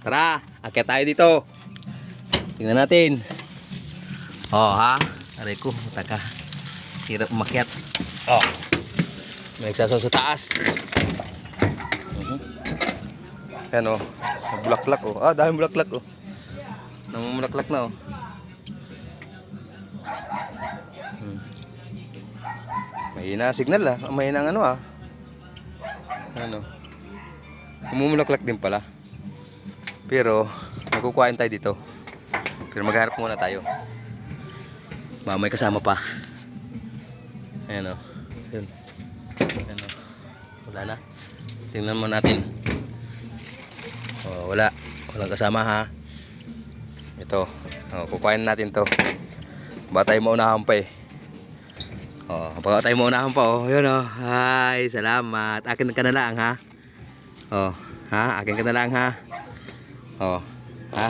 Tara, akit tayo dito. Tingnan natin. Oh, ha? Aray ko, taka. Hirap umakyat. Oh. Nagsasaw sa taas. Mhm. Ayan oh. May Bulaklak oh. Ah, dahil bulaklak oh. Namumulaklak na oh. Hmm. Mahina signal ah. Mahina ang ano ah. Ano. Umumulaklak din pala. Pero, magkukuhain tayo dito. Pero maghanap muna tayo. Mamay kasama pa. Ayan o. Yun. Ayan o. Wala na. Tingnan mo natin. Oh, wala. Walang kasama ha. Ito. Oh, kukuhain natin to. Baka tayo maunahan pa eh. Oh, baka tayo maunahan pa oh. Yun oh. Hi, salamat. Akin ka na lang ha. Oh, ha? Akin ka na lang ha. Oh, ha?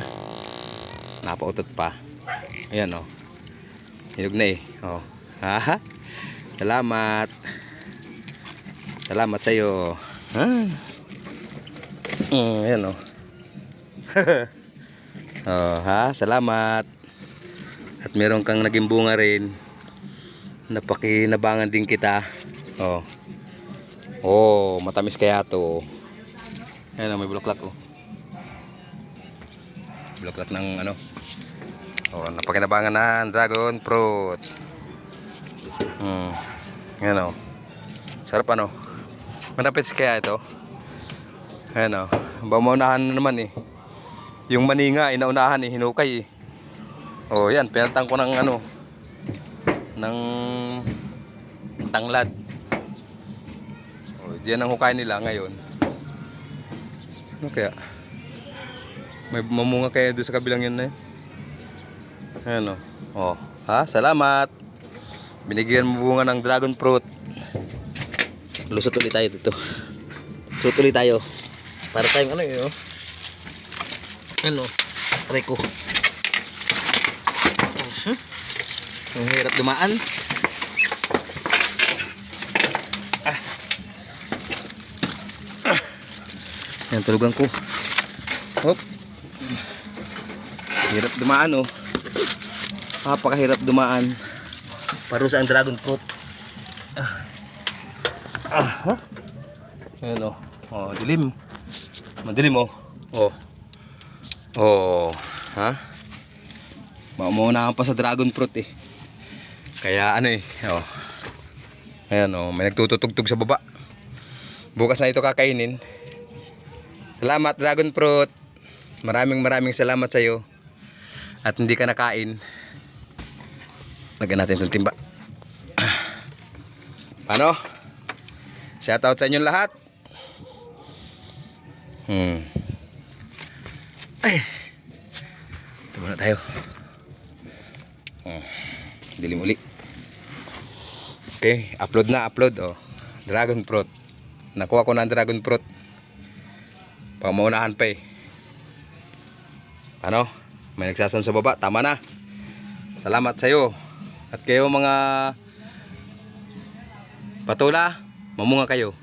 Napautot pa. Ayan oh. Hinog na eh. Oh. Ha? Salamat. Salamat sa iyo. Ha? Mm, ayan oh. oh, ha? Salamat. At meron kang naging bunga rin. Napakinabangan din kita. Oh. Oh, matamis kaya to. Ayan oh, may bulaklak oh. Bulaklak ng ano. Oh, napakinabangan na dragon fruit. Hmm. Ayan oh. Sarap ano. Manapit kaya ito. Ayan oh. Bamaunahan na naman eh. Yung maninga, inaunahan eh, hinukay eh. Oh, yan, pinatang ko ng ano, ng tanglad. Oh, diyan ang hukay nila ngayon. Ano kaya? May mamunga kaya doon sa kabilang yun na yun? Ayan o. Oh. Ha? Salamat. Binigyan mo bunga ng dragon fruit. Lusot ulit tayo dito. Lusot ulit tayo. Para tayong ano yun. oh. Ano? Aray ko. Mhm. Ang hirap dumaan. Ah. Ah. Yan, tulugan ko. Hop. Hirap dumaan oh. Napakahirap dumaan. Parusa ang dragon fruit. Ah. Ah. Ayan oh. Oh, dilim. Madilim oh. Oh. Oh. Ha? Maumunahan pa sa dragon fruit eh. Kaya ano eh. Oh. Ayan oh. May nagtututugtog sa baba. Bukas na ito kakainin. Salamat dragon fruit. Maraming maraming salamat sa iyo. At hindi ka nakain. Lagyan natin itong timba. Paano? Shout out sa inyong lahat. Hmm. Ay. Ito muna tayo. Hmm. Dilim uli. Okay, upload na, upload oh. Dragon fruit. Nakuha ko na ang dragon fruit. Pang pa eh. Ano? May nagsasabi sa baba. Tama na. Salamat sa iyo. At kayo mga patula, mamunga kayo.